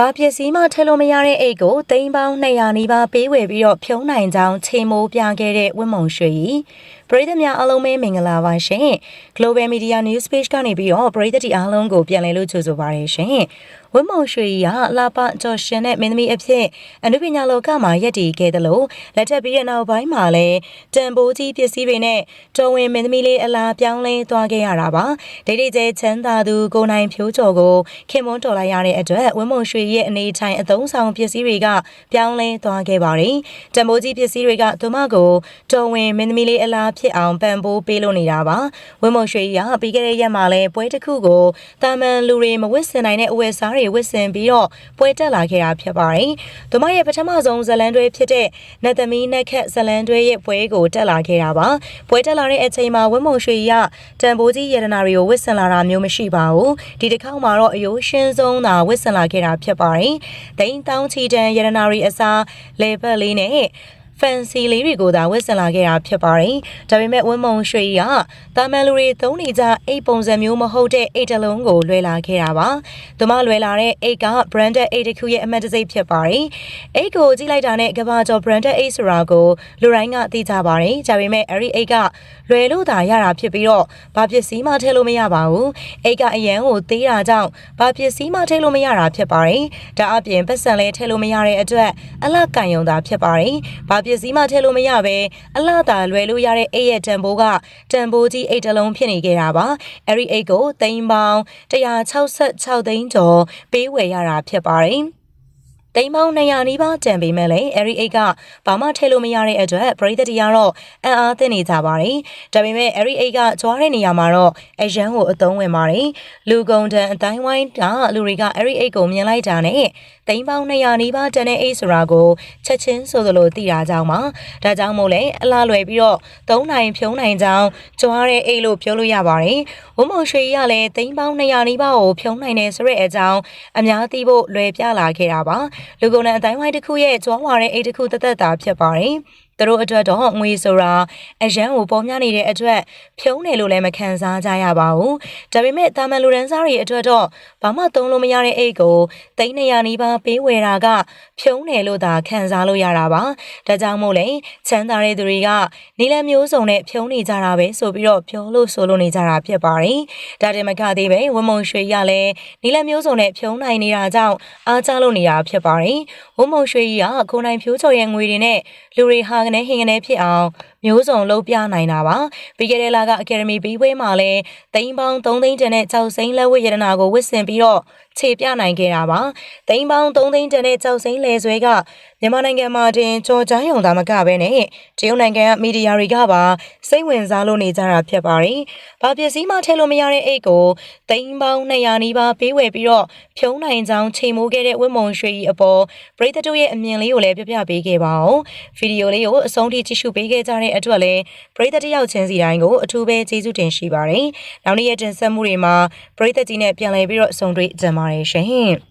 ဘာပစ္စည်းမှထည့်လို့မရတဲ့အိတ်ကိုသိန်းပေါင်း200နီးပါးပေးဝယ်ပြီးတော့ဖြုံးနိုင်ကြောင်းချိန်မိုးပြခဲ့တဲ့ဝင်းမုံရွှေကြီးပရိသတ်များအားလုံးပဲမင်္ဂလာပါရှင် Global Media News Page ကနေပြီးတော့ပရိသတ်တီအားလုံးကိုပြန်လည်လို့ကြိုဆိုပါရရှင်ဝင်းမုံရွှေကြီးကလာပကျော်ရှင်တဲ့မင်းသမီးအဖြစ်အနုပညာလောကမှာယက်တည်ခဲ့တယ်လို့လက်ထပ်ပြီးတဲ့နောက်ပိုင်းမှာလည်းတန်ဖိုးကြီးပစ္စည်းတွေနဲ့တော်ဝင်မင်းသမီးလေးအလားပြောင်းလဲသွားခဲ့ရတာပါဒိတ်ဒိတ်ကျဲချမ်းသာသူကိုနိုင်ဖြိုးကျော်ကိုခင်မွန်းတော်လိုက်ရတဲ့အတွက်ဝင်းမုံရွှေရဲ့အနေထိုင်အသုံးဆောင်ပစ္စည်းတွေကပြောင်းလဲသွားခဲ့ပါတယ်တန်ဖိုးကြီးပစ္စည်းတွေကသူမကိုတော်ဝင်မင်းသမီးလေးအလားဖြစ်အောင်ပံ့ပိုးပေးလို့နေတာပါဝင်းမုံရွှေကြီးကပြီးခဲ့တဲ့ရက်မှာလည်းပွဲတစ်ခုကိုတာမန်လူတွေမဝစ်စင်နိုင်တဲ့အဝတ်စားတွေဝစ်စင်ပြီးတော့ပွဲတက်လာခဲ့တာဖြစ်ပါတယ်။သူမရဲ့ပထမဆုံးဇလန်တွဲဖြစ်တဲ့နတ်သမီးနက်ခက်ဇလန်တွဲရဲ့ပွဲကိုတက်လာခဲ့တာပါ။ပွဲတက်လာတဲ့အချိန်မှာဝင်းမုံရွှေကြီးကတန်ဖိုးကြီးရတနာတွေကိုဝစ်စင်လာတာမျိုးမရှိပါဘူး။ဒီတစ်ခေါက်မှာတော့အယိုးရှင်းဆုံးသာဝစ်စင်လာခဲ့တာဖြစ်ပါတယ်။ဒိန်းတောင်းချီတန်ရတနာတွေအစားလေဘက်လေးနဲ့ fancy လေးတွေကိုသာဝတ်ဆင်လာခဲ့တာဖြစ်ပါတယ်။ဒါပေမဲ့ဝင်းမုံရွှေကြီးကတာမန်လူတွေသုံးနေကြအိတ်ပုံစံမျိုးမဟုတ်တဲ့အိတ်တစ်လုံးကိုလွှဲလာခဲ့တာပါ။သူမလွှဲလာတဲ့အိတ်က branded အိတ်တစ်ခုရဲ့အမှတ်တံဆိပ်ဖြစ်ပါတယ်။အိတ်ကိုကြည့်လိုက်တာနဲ့ကဘာကျော် branded အိတ်ဆိုတာကိုလူတိုင်းကသိကြပါတယ်။ဒါပေမဲ့အဲ့ဒီအိတ်ကလွယ်လို့သာရတာဖြစ်ပြီးတော့ဘာပစ္စည်းမှထည့်လို့မရပါဘူး။အိတ်ကအရန်ကိုသေးတာကြောင့်ဘာပစ္စည်းမှထည့်လို့မရတာဖြစ်ပါတယ်။ဒါအပြင်ပတ်စံလည်းထည့်လို့မရတဲ့အတွက်အလကန်ယုံတာဖြစ်ပါတယ်။ဘာပစ္စည်းမှထည့်လို့မရပဲအလှတာလွယ်လို့ရတဲ့အိတ်ရဲ့တန်ဖိုးကတန်ဖိုးကြီးအိတ်တစ်လုံးဖြစ်နေခဲ့တာပါ။အဲ့ဒီအိတ်ကိုသိန်းပေါင်း166သိန်းကျော်ပေးဝယ်ရတာဖြစ်ပါတယ်။ တိမ်ပေါင်း200နီးပါးကြံပေမဲ့လည်းအဲဒီအိတ်ကဘာမှထည့်လို့မရတဲ့အတွက်ပရိသတ်တရားတော့အံ့အားသင့်နေကြပါတယ်။ဒါပေမဲ့အဲဒီအိတ်ကကျွားတဲ့နေရာမှာတော့အရန်ကိုအသုံးဝင်ပါတယ်။လူကုန်တန်အတိုင်းဝိုင်းကလူတွေကအဲဒီအိတ်ကိုမြင်လိုက်တာနဲ့တိမ်ပေါင်း200နီးပါးတန်တဲ့အိတ်ဆိုတာကိုချက်ချင်းဆိုသလိုသိတာကြောင့်ပါ။ဒါကြောင့်မို့လဲအလားလွယ်ပြီးတော့သုံးနိုင်ဖြုံးနိုင်ကြောင်းကျွားတဲ့အိတ်လို့ပြောလို့ရပါတယ်။ဝမုံရွှေကြီးကလည်းတိမ်ပေါင်း200နီးပါးကိုဖြုံးနိုင်တယ်ဆိုတဲ့အကြောင်းအများသိဖို့လွယ်ပြလာခဲ့တာပါ။လူကုန်လန်အတိုင်းဝိုင်းတစ်ခုရဲ့ကြွားဝါတဲ့အိတ်တစ်ခုတသက်တာဖြစ်ပါတယ်။ သူတို့အတွက်တော့ငွေဆိုတာအရန်ကိုပေါ်များနေတဲ့အတွက်ဖြုံးတယ်လို့လည်းမခံစားကြရပါဘူး။ဒါပေမဲ့တာမန်လူရန်စားတွေအတွက်တော့ဘာမှသုံးလို့မရတဲ့အိတ်ကိုသိန်း200နီးပါးပေးဝယ်တာကဖြုံးတယ်လို့သာခံစားလို့ရတာပါ။ဒါကြောင့်မို့လေချမ်းသာတဲ့သူတွေကနီလမျိုးစုံနဲ့ဖြုံးနေကြတာပဲဆိုပြီးတော့ပြောလို့ဆိုလို့နေကြတာဖြစ်ပါတယ်။ဒါတင်မကသေးပဲဝမုံရွှေရလည်းနီလမျိုးစုံနဲ့ဖြုံးနိုင်နေတာကြောင့်အားကြလို့နေတာဖြစ်ပါတယ်။ဝမုံရွှေကြီးကကိုနိုင်ဖြိုးချော်ရဲ့ငွေတွေနဲ့လူတွေဟာကနေဟင်ကနေဖြစ်အောင်မျိုးစုံလုံးပြနိုင်တာပါပြီးခဲ့တဲ့လကအကယ်ဒမီဘီဝေးမှာလည်းသိန်းပေါင်း3သိန်းတန်တဲ့ကြောက်စိမ့်လက်ဝတ်ရတနာကိုဝစ်ဆင်ပြီးတော့ခြေပြနိုင်ခဲ့တာပါသိန်းပေါင်း3သိန်းတန်တဲ့ကြောက်စိမ့်လဲဆွဲကမြန်မာနိုင်ငံမှာတင်ကြော်ချမ်းယုံသားမကပဲနဲ့တရုတ်နိုင်ငံကမီဒီယာတွေကပါစိတ်ဝင်စားလို့နေကြတာဖြစ်ပါတယ်ဘာပစ္စည်းမှထည့်လို့မရတဲ့အိတ်ကိုသိန်းပေါင်း200နီးပါးပေးဝယ်ပြီးတော့ဖြုံးနိုင်ကြောင်းချိန်မိုးခဲ့တဲ့ဝင်းမုံရွှေကြီးအပေါ်ပရိသတ်တို့ရဲ့အမြင်လေးကိုလည်းပြပြပေးခဲ့ပါအောင်ဗီဒီယိုလေးကိုအဆုံးထိကြည့်ရှုပေးခဲ့ကြတဲ့အတွက်လည်းပရိသတ်တယောက်ချင်းစီတိုင်းကိုအထူးပဲကျေးဇူးတင်ရှိပါတယ်နောက်နေ့ရက်တင်ဆက်မှုတွေမှာပရိသတ်ကြီးနဲ့ပြန်လည်ပြီးတော့ဆုံတွေ့ကြပါရရှင်